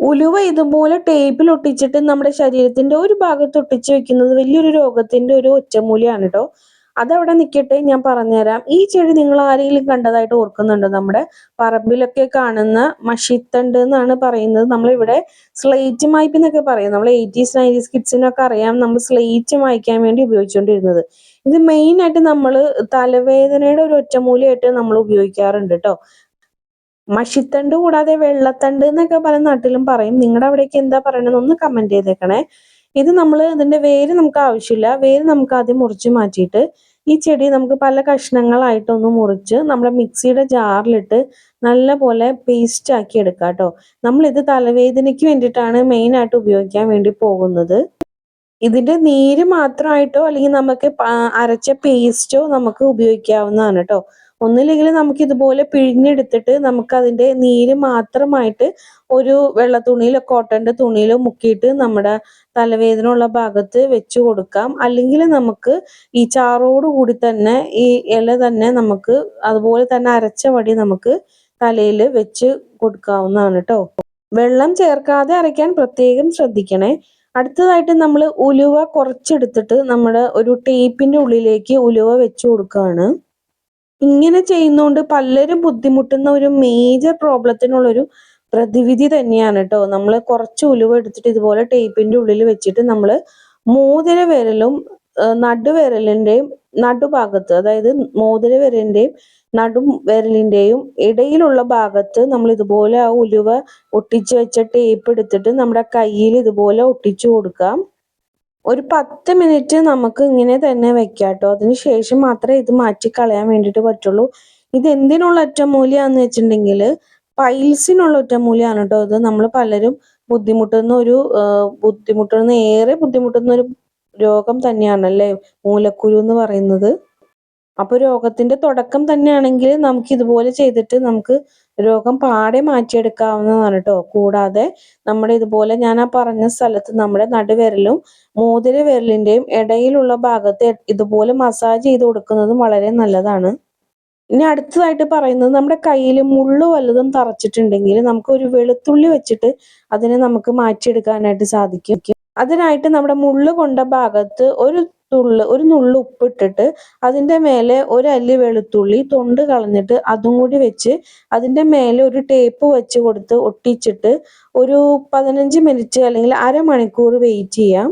ഉലുവ ഇതുപോലെ ടേപ്പിൽ ഒട്ടിച്ചിട്ട് നമ്മുടെ ശരീരത്തിന്റെ ഒരു ഭാഗത്ത് ഒട്ടിച്ച് വെക്കുന്നത് വലിയൊരു രോഗത്തിന്റെ ഒരു ഒറ്റമൂലിയാണ് കേട്ടോ അതവിടെ നിൽക്കട്ടെ ഞാൻ പറഞ്ഞുതരാം. ഈ ചെടി നിങ്ങൾ ആരെങ്കിലും കണ്ടതായിട്ട് ഓർക്കുന്നുണ്ടോ? നമ്മുടെ പറമ്പിലൊക്കെ കാണുന്ന മഷിത്തണ്ട് എന്നാണ് പറയുന്നത്. നമ്മളിവിടെ സ്ലേറ്റ് മായ്പ് എന്നൊക്കെ പറയും. നമ്മൾ എയ്റ്റീസ് നയന്റീസ് കിഡ്സിനൊക്കെ അറിയാം നമ്മൾ സ്ലേറ്റ് മായ്ക്കാൻ വേണ്ടി ഉപയോഗിച്ചുകൊണ്ടിരുന്നത്. ഇത് മെയിൻ ആയിട്ട് നമ്മൾ തലവേദനയുടെ ഒരു ഒറ്റമൂലിയായിട്ട് നമ്മൾ ഉപയോഗിക്കാറുണ്ട് കേട്ടോ മഷിത്തണ്ട് കൂടാതെ വെള്ളത്തണ്ട് എന്നൊക്കെ പല നാട്ടിലും പറയും. നിങ്ങളുടെ അവിടേക്ക് എന്താ പറയണത്? ഒന്ന് കമന്റ് ചെയ്തേക്കണേ. ഇത് നമ്മൾ ഇതിന്റെ വേര് നമുക്ക് ആവശ്യമില്ല. വേര് നമുക്ക് ആദ്യം മുറിച്ച് മാറ്റിയിട്ട് ഈ ചെടി നമുക്ക് പല കഷ്ണങ്ങളായിട്ടൊന്ന് മുറിച്ച് നമ്മുടെ മിക്സിയുടെ ജാറിലിട്ട് നല്ല പോലെ പേസ്റ്റ് ആക്കി എടുക്കാം കേട്ടോ നമ്മളിത് തലവേദനയ്ക്ക് വേണ്ടിയിട്ടാണ് മെയിൻ ആയിട്ട് ഉപയോഗിക്കാൻ വേണ്ടി പോകുന്നത്. ഇതിന്റെ നീര് മാത്രമായിട്ടോ അല്ലെങ്കിൽ നമുക്ക് അരച്ച പേസ്റ്റോ നമുക്ക് ഉപയോഗിക്കാവുന്നതാണ് കേട്ടോ ഒന്നില്ലെങ്കിൽ നമുക്ക് ഇതുപോലെ പിഴിഞ്ഞെടുത്തിട്ട് നമുക്ക് അതിന്റെ നീര് മാത്രമായിട്ട് ഒരു വെള്ള തുണിയിലോ കോട്ടന്റെ തുണിയിലോ മുക്കിയിട്ട് നമ്മുടെ തലവേദന ഉള്ള ഭാഗത്ത് വെച്ച് കൊടുക്കാം. അല്ലെങ്കിൽ നമുക്ക് ഈ ചാറോട് കൂടി തന്നെ ഈ ഇല തന്നെ നമുക്ക് അതുപോലെ തന്നെ അരച്ച വടി നമുക്ക് തലയിൽ വെച്ച് കൊടുക്കാവുന്നതാണ് കേട്ടോ. വെള്ളം ചേർക്കാതെ അരയ്ക്കാൻ പ്രത്യേകം ശ്രദ്ധിക്കണേ. അടുത്തതായിട്ട് നമ്മൾ ഉലുവ കുറച്ചെടുത്തിട്ട് നമ്മുടെ ഒരു ടേപ്പിന്റെ ഉള്ളിലേക്ക് ഉലുവ വെച്ച് കൊടുക്കുകയാണ് ഇങ്ങനെ ചെയ്യുന്നതുകൊണ്ട് പലരും ബുദ്ധിമുട്ടുന്ന ഒരു മേജർ പ്രോബ്ലത്തിനുള്ളൊരു പ്രതിവിധി തന്നെയാണ് കേട്ടോ നമ്മൾ കുറച്ച് ഉലുവ എടുത്തിട്ട് ഇതുപോലെ ടേപ്പിന്റെ ഉള്ളിൽ വെച്ചിട്ട് നമ്മൾ മോതിര വിരലും നടുവിരലിന്റെയും നടുഭാഗത്ത് അതായത് മോതിര വിരലിന്റെയും നടു വിരലിന്റെയും ഇടയിലുള്ള ഭാഗത്ത് നമ്മൾ ഇതുപോലെ ആ ഉലുവ ഒട്ടിച്ചു വെച്ച ടേപ്പ് എടുത്തിട്ട് നമ്മുടെ കയ്യിൽ ഇതുപോലെ ഒട്ടിച്ചു കൊടുക്കാം. ഒരു പത്ത് മിനിറ്റ് നമുക്ക് ഇങ്ങനെ തന്നെ വെക്കാം കേട്ടോ അതിന് ശേഷം മാത്രമേ ഇത് മാറ്റി കളയാൻ വേണ്ടിയിട്ട് പറ്റുള്ളൂ. ഇത് എന്തിനുള്ള ഒറ്റമൂലിയാന്ന് വെച്ചിട്ടുണ്ടെങ്കിൽ പൈൽസിനുള്ള ഒറ്റമൂലിയാണ് കേട്ടോ ഇത്. നമ്മൾ പലരും ബുദ്ധിമുട്ടുന്ന ഒരു ബുദ്ധിമുട്ടുന്ന ഏറെ ബുദ്ധിമുട്ടുന്ന ഒരു രോഗം തന്നെയാണ് തന്നെയാണല്ലേ മൂലക്കുരു എന്ന് പറയുന്നത്. അപ്പൊ രോഗത്തിന്റെ തുടക്കം തന്നെയാണെങ്കിൽ നമുക്ക് ഇതുപോലെ ചെയ്തിട്ട് നമുക്ക് രോഗം പാടെ മാറ്റിയെടുക്കാവുന്നതാണ് കേട്ടോ കൂടാതെ നമ്മുടെ ഇതുപോലെ ഞാൻ ആ പറഞ്ഞ സ്ഥലത്ത് നമ്മുടെ നടുവിരലും മോതിര വിരലിന്റെയും ഇടയിലുള്ള ഭാഗത്ത് ഇതുപോലെ മസാജ് ചെയ്ത് കൊടുക്കുന്നതും വളരെ നല്ലതാണ്. ഇനി അടുത്തതായിട്ട് പറയുന്നത് നമ്മുടെ കയ്യിൽ മുള്ളു വല്ലതും തറച്ചിട്ടുണ്ടെങ്കിൽ നമുക്ക് ഒരു വെളുത്തുള്ളി വെച്ചിട്ട് അതിനെ നമുക്ക് മാറ്റിയെടുക്കാനായിട്ട് സാധിക്കും. അതിനായിട്ട് നമ്മുടെ മുള്ളു കൊണ്ട ഭാഗത്ത് ഒരു തുള്ള് ഒരു നുള്ള് ഉപ്പിട്ടിട്ട് അതിന്റെ മേലെ ഒരു അല്ലി വെളുത്തുള്ളി തൊണ്ട് കളഞ്ഞിട്ട് അതും കൂടി വെച്ച് അതിന്റെ മേലെ ഒരു ടേപ്പ് വെച്ച് കൊടുത്ത് ഒട്ടിച്ചിട്ട് ഒരു പതിനഞ്ച് മിനിറ്റ് അല്ലെങ്കിൽ അരമണിക്കൂർ വെയിറ്റ് ചെയ്യാം.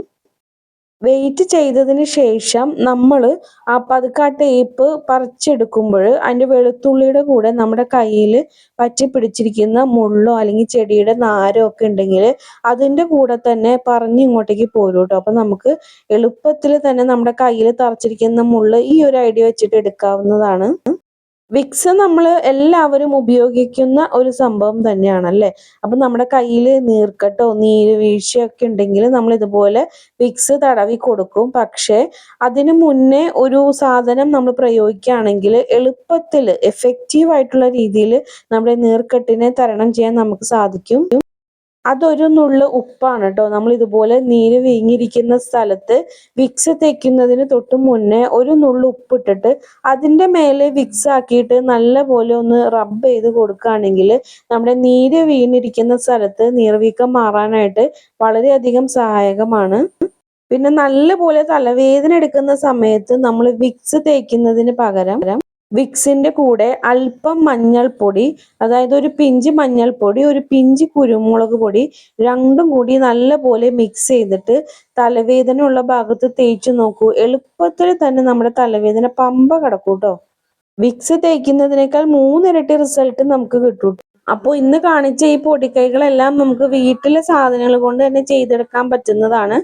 വെയിറ്റ് ചെയ്തതിന് ശേഷം നമ്മൾ ആ പതുക്കെ ടേപ്പ് പറിച്ചെടുക്കുമ്പോൾ അതിന്റെ വെളുത്തുള്ളിയുടെ കൂടെ നമ്മുടെ കയ്യിൽ പറ്റി പിടിച്ചിരിക്കുന്ന മുള്ളോ അല്ലെങ്കിൽ ചെടിയുടെ നാരോ ഒക്കെ ഉണ്ടെങ്കിൽ അതിന്റെ കൂടെ തന്നെ പറഞ്ഞ് ഇങ്ങോട്ടേക്ക് പോരും കേട്ടോ അപ്പം നമുക്ക് എളുപ്പത്തിൽ തന്നെ നമ്മുടെ കയ്യിൽ തറച്ചിരിക്കുന്ന മുള്ള് ഈ ഒരു ഐഡിയ വെച്ചിട്ട് എടുക്കാവുന്നതാണ്. വിക്സ് നമ്മൾ എല്ലാവരും ഉപയോഗിക്കുന്ന ഒരു സംഭവം തന്നെയാണ് അല്ലേ അപ്പൊ നമ്മുടെ കയ്യിൽ നീർക്കട്ടോ നീര് വീഴ്ചയൊക്കെ ഉണ്ടെങ്കിൽ നമ്മൾ ഇതുപോലെ വിക്സ് തടവി കൊടുക്കും. പക്ഷേ അതിനു മുന്നേ ഒരു സാധനം നമ്മൾ പ്രയോഗിക്കുകയാണെങ്കിൽ എളുപ്പത്തിൽ എഫക്റ്റീവ് ആയിട്ടുള്ള രീതിയിൽ നമ്മുടെ നീർക്കെട്ടിനെ തരണം ചെയ്യാൻ നമുക്ക് സാധിക്കും. അതൊരു നുള്ളു ഉപ്പാണ് കേട്ടോ. നമ്മൾ ഇതുപോലെ നീര് വീങ്ങിയിരിക്കുന്ന സ്ഥലത്ത് വിക്സ് തേക്കുന്നതിന് തൊട്ട് മുന്നേ ഒരു നുള്ള് ഉപ്പിട്ടിട്ട് അതിന്റെ മേലെ വിക്സ് ആക്കിയിട്ട് നല്ല പോലെ ഒന്ന് റബ്ബ് ചെയ്ത് കൊടുക്കുകയാണെങ്കിൽ നമ്മുടെ നീര് വീണിരിക്കുന്ന സ്ഥലത്ത് നീർവീക്കം മാറാനായിട്ട് വളരെയധികം സഹായകമാണ്. പിന്നെ നല്ലപോലെ തലവേദന എടുക്കുന്ന സമയത്ത് നമ്മൾ വിക്സ് തേക്കുന്നതിന് പകരം വിക്സിന്റെ കൂടെ അല്പം മഞ്ഞൾപ്പൊടി അതായത് ഒരു പിഞ്ച് മഞ്ഞൾപ്പൊടി ഒരു പിഞ്ച് കുരുമുളക് പൊടി രണ്ടും കൂടി നല്ലപോലെ മിക്സ് ചെയ്തിട്ട് തലവേദന ഉള്ള ഭാഗത്ത് തേച്ച് നോക്കൂ. എളുപ്പത്തിൽ തന്നെ നമ്മുടെ തലവേദന പമ്പ കിടക്കൂ കേട്ടോ വിക്സ് തേക്കുന്നതിനേക്കാൾ മൂന്നിരട്ടി റിസൾട്ട് നമുക്ക് കിട്ടും അപ്പോൾ ഇന്ന് കാണിച്ച ഈ പൊടിക്കൈകളെല്ലാം നമുക്ക് വീട്ടിലെ സാധനങ്ങൾ കൊണ്ട് തന്നെ ചെയ്തെടുക്കാൻ പറ്റുന്നതാണ്.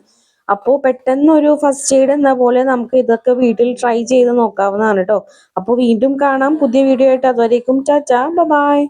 അപ്പോൾ പെട്ടെന്ന് ഒരു ഫസ്റ്റ് എയ്ഡ് എന്ന പോലെ നമുക്ക് ഇതൊക്കെ വീട്ടിൽ ട്രൈ ചെയ്ത് നോക്കാവുന്നതാണ് കേട്ടോ അപ്പോൾ വീണ്ടും കാണാം പുതിയ വീഡിയോ ആയിട്ട്. അതുവരേക്കും ചാച്ചാ ബൈ